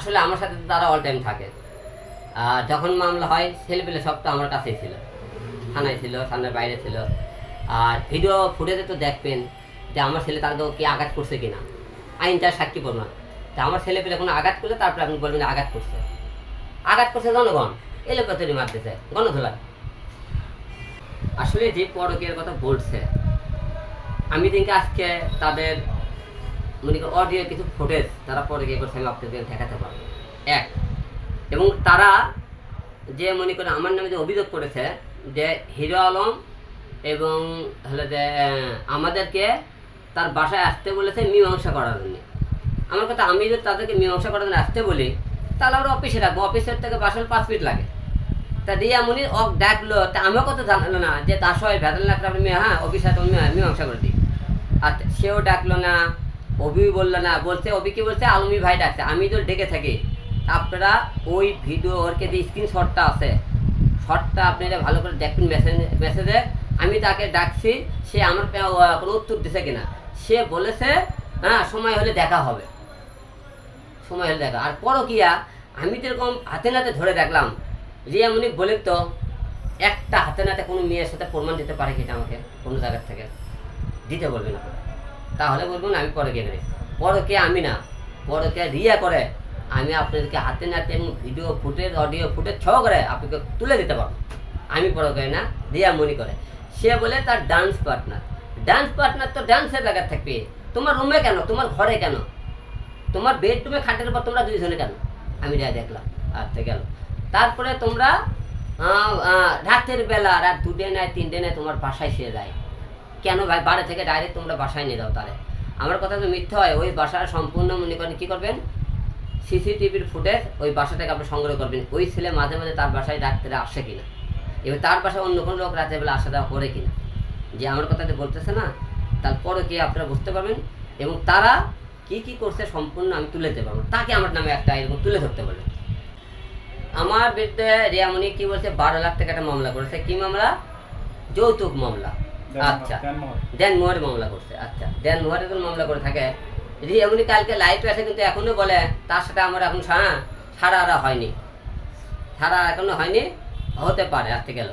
আসলে আমার সাথে তারা অল টাইম থাকে। আর যখন মামলা হয় ছেলে পেলে সব তো আমার কাছেই ছিল। থানায় ছিল, থানার বাইরে ছিল। আর ভিডিও ফুটেজে তো দেখবেন যে আমার ছেলে তাকে কি আঘাত করছে কিনা। আইনটা সাক্ষী প্রমাণ। তা আমার ছেলে পেলে কোনো আঘাত করলে তারপরে আপনি বলবেন আঘাত করছে। আঘাত করছে জনগণ। এলে কতটি মারতেছে, গণধোলা। আসলে যে পরকের কথা বলছে, আমি দিনকে আজকে তাদের মনে করি অডিও কিছু ফুটেজ তারা পরে গিয়ে করছে আমি আপনাদের দেখাতে পারব। এক, এবং তারা যে মনে করে আমার নামে যে অভিযোগ করেছে যে হিরো আলম এবং হলে যে আমাদেরকে তার বাসায় আসতে বলেছে মীমাংসা করার জন্য। আমার কথা আমি যদি তাদেরকে মীমাংসা করার জন্য আসতে বলি, তাহলে আমরা অফিসে রাখব। অফিসের থেকে বাসার পাঁচ মিনিট লাগে। তা দিয়ে মনি অক ডাকলো, তা আমাকেও তো জানালো না যে তার সবাই ভেতর লাগলে আপনি হ্যাঁ অফিসে তুমি মীমাংসা করে দিই। আর সেও ডাকলো না। অভি বলল না, বলছে অভি কি বলছে, আলমি ভাই ডাকছে। আমি তো ডেকে থাকি। আপনারা ওই ভিডিও ওরকে যে স্ক্রিনশটটা আছে। শটটা আপনারা ভালো করে দেখবেন মেসেজ মেসেজে আমি তাকে ডাকছি, সে আমার কোনো উত্তর দিছে কিনা। সে বলেছে হ্যাঁ সময় হলে দেখা হবে। সময় হলে দেখা আর পরও পরকিয়া, আমি যেরকম হাতে নাতে ধরে দেখলাম রিয়া মুনি বলে তো, একটা হাতে নাতে কোনো মেয়ের সাথে প্রমাণ দিতে পারে কিনা আমাকে? কোনো জায়গার থেকে। দিতে বলবে না তাহলে বলবেন আমি পরে গিয়ে নেই পরকে আমি না, পরকে রিয়া করে আমি আপনাদেরকে হাতে নাতে ভিডিও ফুটেজ অডিও ফুটেজ ছ করে আপনাকে তুলে দিতে পারব। আমি পরকে না, রিয়া মনি করে। সে বলে তার ডান্স পার্টনার ডান্স পার্টনার তো ডান্সের জায়গা থাকবে। তোমার রুমে কেন? তোমার ঘরে কেন? তোমার বেডরুমে খাটের উপর তোমরা দুইজনে কেন? আমি যা দেখলাম আচ্ছা গেল। তারপরে তোমরা রাতের বেলা, রাত দুটে নেয় তিনটে নেয় তোমার বাসায় সে যায়। কেন ভাই বাড়ি থেকে ডাইরেক্ট তোমরা বাসায় নিয়ে যাও তারে আমার কথা তো মিথ্যা হয়, ওই বাসার সম্পূর্ণ মনে করেন কী করবেন? সিসিটিভির ফুটেজ ওই বাসাটাকে আপনি সংগ্রহ করবেন। ওই ছেলে মাঝে মাঝে তার বাসায় রাত্রে আসে কিনা? এবার তার বাসায় অন্য কোনো লোক রাতের বেলা আসা যাওয়া করে কিনা? যে আমার কথা যে বলতেছে না তারপরে কি আপনারা বুঝতে পারবেন? এবং তারা কি কি করছে সম্পূর্ণ আমি তুলে পারব তাকে আমার নামে একটা এরকম তুলে ধরতে বলে আমার বিরুদ্ধে রিয়ামণি কি বলছে? বারো লাখ টাকা একটা মামলা করেছে। কি মামলা? যৌতুক মামলা। আচ্ছা। দেন মোহরের মামলা করছে আচ্ছা। দেন মোহরের মামলা করে থাকে রিয়ামণি কালকে লাইভ আসে কিন্তু এখনও বলে তার সাথে আমার এখন আর হয়নি। এখনও হয়নি হতে পারে আজকে গেল।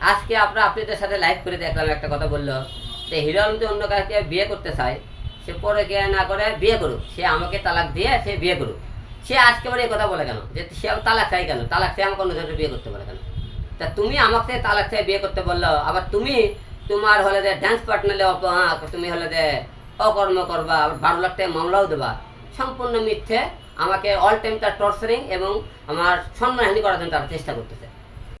আজকে আপনার আপনাদের সাথে লাইভ করে দেখলাম একটা কথা বলল যে হিরো আলম যদি অন্য কাউকে বিয়ে করতে চায় সে পরে কে না করে বিয়ে করুক। সে আমাকে তালাক দিয়ে সে বিয়ে করুক। সে আজকে বলে এই কথা বলে কেন? যে সে তালাক চাই কেন? তালাক চাই আমাকে অন্য বিয়ে করতে বলে কেন? তা তুমি আমাকে তালাক চাই বিয়ে করতে বলল আবার তুমি তোমার হলে দে ড্যান্স পার্টনারে তুমি হলে দে অকর্ম করবা বারো লাখ টাকা মামলাও দেবা। সম্পূর্ণ মিথ্যে। আমাকে অল টাইম তার টর্চারিং এবং আমার সম্মানহানি করার জন্য তারা চেষ্টা করতেছে।